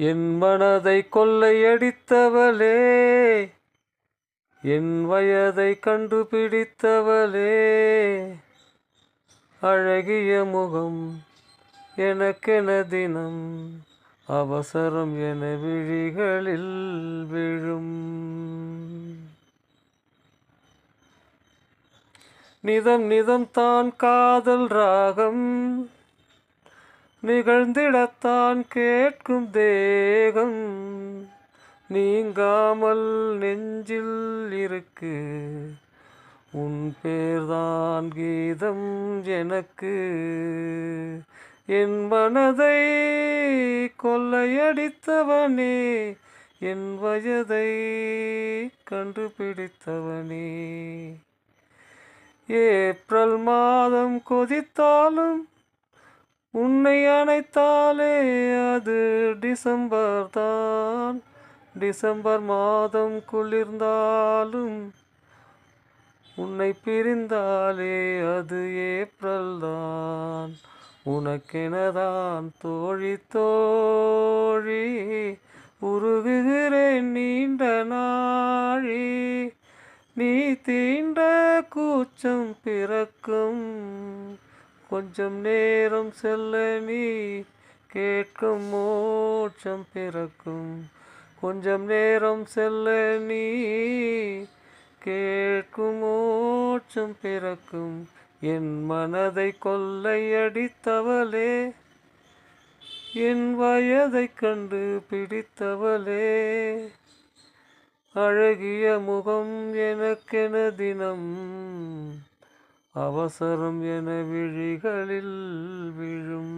என் மனதை கொள்ளையடித்தவளே என் வயதை கண்டுபிடித்தவளே அழகிய முகம் எனக்கென தினம் அவசரம் என விழிகளில் விழும். நிதம் நிதம் தான் காதல் ராகம் நிகழ்ந்திடத்தான் கேட்கும் தேகம். நீங்காமல் நெஞ்சில் இருக்கு. உன் பேர்தான் கீதம் எனக்கு. என் மனதை கொள்ளையடித்தவனே. என் வயதை கண்டுபிடித்தவனே. ஏப்ரல் மாதம் கொதித்தாலும் உன்னை அணைத்தாலே அது டிசம்பர் தான். டிசம்பர் மாதம் குளிர்ந்தாலும் உன்னை பிரிந்தாலே அது ஏப்ரல் தான். உனக்கெனதான் தோழி தோழி உருகுகிறேன் நீண்ட நாழி. நீ தீண்ட கூச்சம் பிறக்கும். கொஞ்சம் நேரம் செல்ல நீ கேட்கும் மோட்சம் பிறக்கும். கொஞ்சம் நேரம் செல்ல நீ கேட்கும் மோட்சம் பிறக்கும். என் மனதை கொள்ளையடித்தவளே என் வயதை கண்டு பிடித்தவளே. அழகிய முகம் எனக்கென தினம் அவசரம் என விழிகளில் விழும்